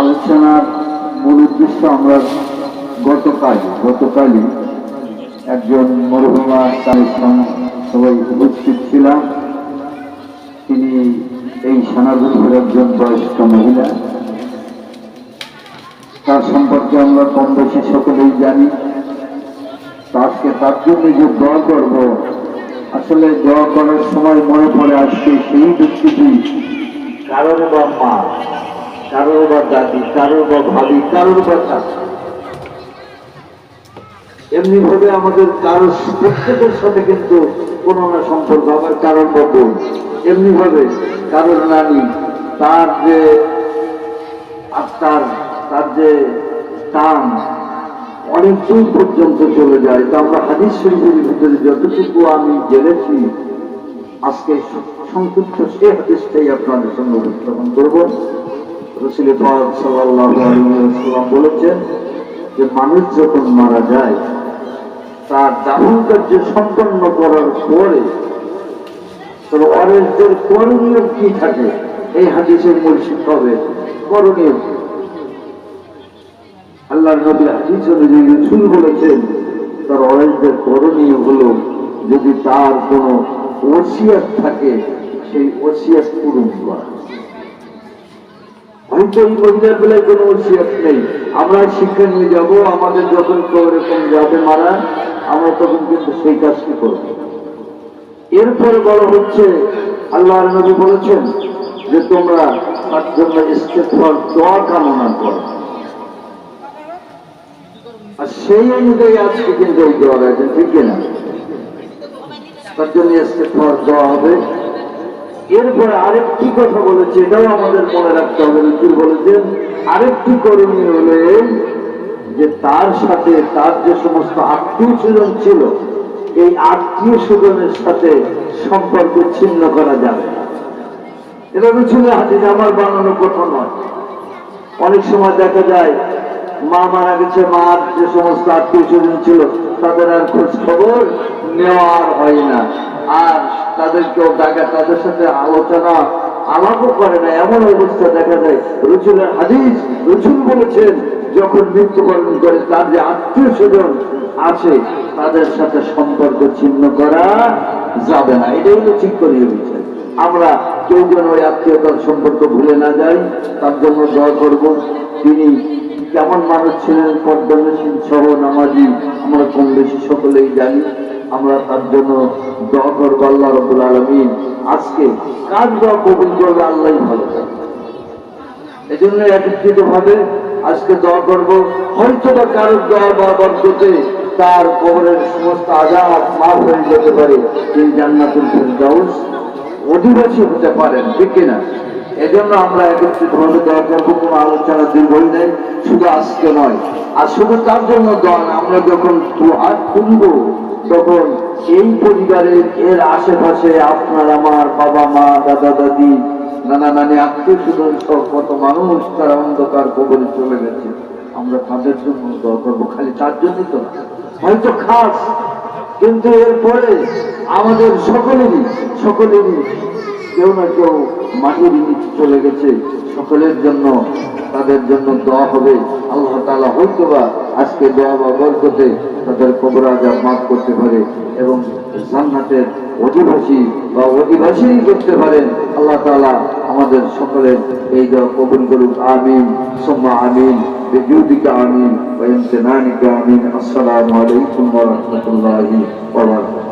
আলোচনার মূল উদ্দেশ্য আমরা গতকাল, গতকালই একজন মরহুমা তার সবাই উপস্থিত ছিলাম। তিনি এই সেনাগুলোর একজন বয়স্ক মহিলা। তার সম্পর্কে আমরা কম বেশি সকলেই জানি। তো আজকে তার জন্য যে দোয়া করব, আসলে দোয়া করার সময় মনে পড়ে আজকে সেই ব্যক্তিটি কারণ বা মা কারোর বা দাদি কারোর বা ভাবি কারোর বা চাচা এমনি ভাবে আমাদের কারোর প্রত্যেকের সাথে কিন্তু কোনো না সম্পর্ক আবার কারোর বা এমনি ভাবে কারোর নানি, তার যে আত্মার, তার যে টান অনেক দূর পর্যন্ত চলে যায়। তো আমরা হাদিস শরীফের ভিতরে যতটুকু আমি জেনেছি, আজকে সংক্ষিপ্ত সে হাদিসটাই আপনাদের সঙ্গে উপস্থাপন করব। বলেছেন যে, মানুষ যখন মারা যায়, তার দাফন কার্য সম্পন্ন করার পরে তোর অরেজদের করণীয় কি থাকে এই হাদিসের মূল করণীয় কি? আল্লাহর নবী হাদিস অনুযায়ী রসুল বলেছেন, তার অরেজদের করণীয় হলো যদি তার কোনো ওসিয়াত থাকে, সেই ওসিয়াত পূরণ করা কোনো আমরা শিক্ষা নিয়ে যাব, আমাদের যখন কেউ এরকম যাবে মারা, আমরা তখন কিন্তু সেই কাজটি করব। এরপরে বলা হচ্ছে, আল্লাহর নবী বলেছেন যে তোমরা তার জন্য ইস্তেফার দোয়া কামনা করো। আর সেই অনুযায়ী আজকে কিন্তু এই দোয়া রয়েছে, ঠিক না তার জন্য ইস্তেফার দোয়া হবে। এরপরে আরেকটি কথা বলেছে, এটাও আমাদের মনে রাখতে হবে রসুল বলেছেন, আরেকটি করণীয় হলে যে তার সাথে তার যে সমস্ত আত্মীয় স্বজন ছিল, এই আত্মীয় স্বজনের সাথে সম্পর্ক ছিন্ন করা যাবে। এটা রসুলের হাতে আমার বানানো কথা নয় অনেক সময় দেখা যায়, মা মারা গেছে, মার যে সমস্ত আত্মীয় স্বজন ছিল, তাদের আর খোঁজ খবর নেওয়া আর হয় না আর তাদেরকেও ডাকা তাদের সাথে আলোচনা আলাপও করে না, এমন অবস্থা দেখা যায়। রসুলের হাদিস, রসুল বলেছেন, যখন মৃত্যুবরণ করে তার যে আত্মীয় স্বজন আছে, তাদের সাথে সম্পর্ক ছিন্ন করা যাবে না। এটাই হলো ঠিক করিয়ে বিষয় আমরা কেউ যেন ওই আত্মীয়তার সম্পর্ক ভুলে না যাই, তার জন্য দোয়া করব। তিনি কেমন মানুষ ছিলেন পদ্মনসীন সহ নামাজি, আমরা কম বেশি সকলেই জানি। আমরা তার জন্য দোয়া করব আল্লাহ রবুল আলমিন। আজকে কার দোয়া কবুল করবে আল্লাহ ভালো এই জন্য একত্রিত ভাবে আজকে দোয়া করব হয়তো বা কারোর দোয়া বা বরকতে তার কবরের সমস্ত আজাদ মাফ হয়ে যেতে পারে। তিনি জান্নাতুল ফেরদাউস অধিবাসী হতে পারেন, ঠিক কিনা? এজন্য আমরা একত্রিত ভাবে দোয়া করব কোনো আলোচনা দীর্ঘই নেই, শুধু আজকে নয়। আর শুধু তার জন্য দোয়া আমরা যখন হাত তুলব, তখন এই পরিবারের, এর আশেপাশে আপনার আমার বাবা মা, দাদা দাদি, নানা নানি, আত্মীয় স্বজন সব কত মানুষ, তারা অন্ধকার কবরে চলে গেছে। আমরা তাদের জন্য দোয়া করব, খালি তার জন্যই তো হয়তো খাস, কিন্তু এরপরে আমাদের সকলেরই সকলেরই কেউ না কেউ মাটির নিচে চলে গেছে সকলের জন্য তাদের জন্য দোয়া হবে আল্লাহ তালা হয়তো বা আজকে দোয়া বা বরকতে তাদের কবর আজাব মাফ করতে পারে এবং জান্নাতের অধিবাসী বা অধিবাসী করতে পারেন আল্লাহ তালা আমাদের সকলের এই দোয়া কবুল করুক আমিন সোম্মা আমিন بجودك آمين وامتنانك آمين السلام عليكم ورحمة الله وبركاته